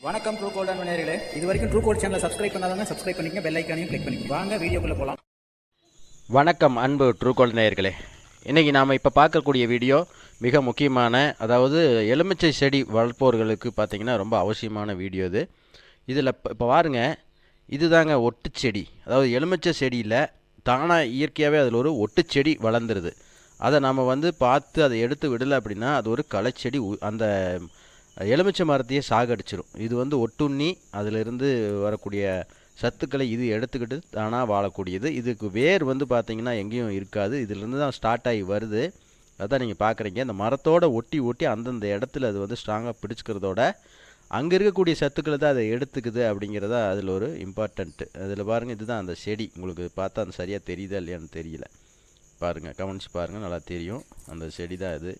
வணக்கம் true golden நேயர்களே. இது வரைக்கும் ட்ரூ கோல்ட் சேனலை சப்ஸ்கிரைப் பண்ணாதவங்க சப்ஸ்கிரைப் பண்ணிக்கங்க பெல் ஐக்கானையும் கிளிக் பண்ணிக்கங்க. வாங்க வீடியோக்குள்ளே போகலாம் வணக்கம் அன்பு ட்ரூகோல் நேயர்களே. இன்றைக்கி நாம் இப்போ பார்க்கக்கூடிய வீடியோ மிக முக்கியமான அதாவது எலுமிச்சை செடி வளர்ப்பவர்களுக்கு பார்த்திங்கன்னா ரொம்ப அவசியமான வீடியோ இது. இதில் இப்போ இப்போ பாருங்க இதுதாங்க ஒட்டு செடி. அதாவது எலுமிச்சை செடியில் தானாக இயற்கையாகவே அதில் ஒரு ஒட்டு செடி வளர்ந்துருது. அதை நம்ம வந்து பார்த்து அதை எடுத்து விடலை அப்படின்னா அது ஒரு களைச்செடி உ- அந்த எலுமிச்சை மரத்தையே சாகடிச்சிரும். இது வந்து ஒட்டுண்ணி அதிலிருந்து வரக்கூடிய சத்துக்களை இது எடுத்துக்கிட்டு தானாக வாழக்கூடியது. இதுக்கு வேர் வந்து பார்த்திங்கன்னா எங்கேயும் இருக்காது. இதிலிருந்து தான் ஸ்டார்ட் ஆகி வருது. அதான் நீங்கள் பார்க்குறீங்க இந்த மரத்தோட ஒட்டி ஒட்டி அந்தந்த இடத்துல அது வந்து ஸ்ட்ராங்காக பிடிச்சிக்கிறதோட அங்கே இருக்கக்கூடிய சத்துக்களை தான் அதை எடுத்துக்குது அப்படிங்கிறதா அதில் ஒரு இம்பார்ட்டண்ட்டு அதில் பாருங்கள் இதுதான் அந்த செடி. உங்களுக்கு பார்த்தா அந்த சரியாக தெரியுதா இல்லையான்னு தெரியல. பாருங்கள் கவனித்து பாருங்கள் நல்லா தெரியும். அந்த செடி தான் இது.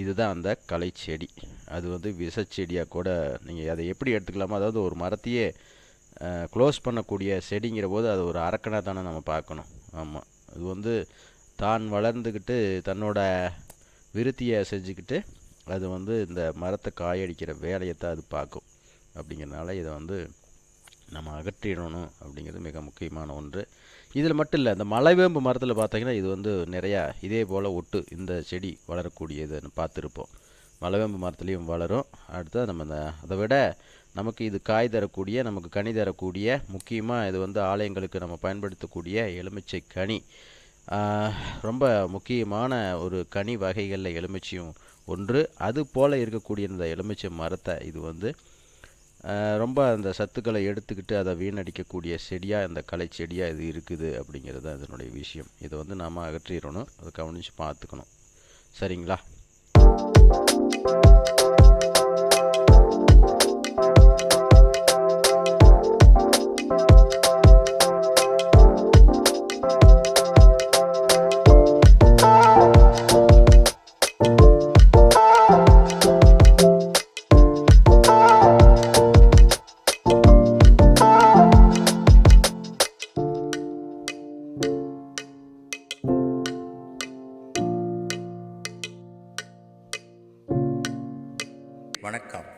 இதுதான் அந்த கலை செடி அது வந்து விசச்செடியாக கூட நீங்கள் அதை எப்படி எடுத்துக்கலாமோ அதாவது ஒரு மரத்தையே க்ளோஸ் பண்ணக்கூடிய செடிங்கிற போது அது ஒரு அரக்கனாக தானே நம்ம பார்க்கணும். ஆமாம் அது வந்து தான் வளர்ந்துக்கிட்டு தன்னோட விருத்தியை செஞ்சுக்கிட்டு அது வந்து இந்த மரத்தை காயடிக்கிற வேலையை தான் அது பார்க்கும். அப்படிங்கிறனால இதை வந்து நம்ம அகற்றிடணும் அப்படிங்கிறது மிக முக்கியமான ஒன்று. இதில் மட்டும் இல்லை இந்த மலைவேம்பு மரத்தில் பார்த்தீங்கன்னா இது வந்து நிறையா இதே போல் ஒட்டு இந்த செடி வளரக்கூடியதுன்னு பார்த்துருப்போம். மலைவேம்பு மரத்துலேயும் வளரும். அடுத்து நம்ம இந்த அதை விட நமக்கு இது காய் தரக்கூடிய நமக்கு கனி தரக்கூடிய முக்கியமாக இது வந்து ஆலயங்களுக்கு நம்ம பயன்படுத்தக்கூடிய எலுமிச்சை கனி. ரொம்ப முக்கியமான ஒரு கனி வகைகளில் எலுமிச்சையும் ஒன்று. அது போல் இருக்கக்கூடிய இந்த எலுமிச்சை மரத்தை இது வந்து ரொம்ப அந்த சத்துக்களை எடுத்துக்கிட்டு அதை வீணடிக்கக்கூடிய செடியாக அந்த களை செடியாக இது இருக்குது அப்படிங்கிறது தான் இதனுடைய விஷயம். இதை வந்து நாம் அகற்றிடணும். அதை கவனித்து பார்த்துக்கணும். சரிங்களா? வணக்கம்.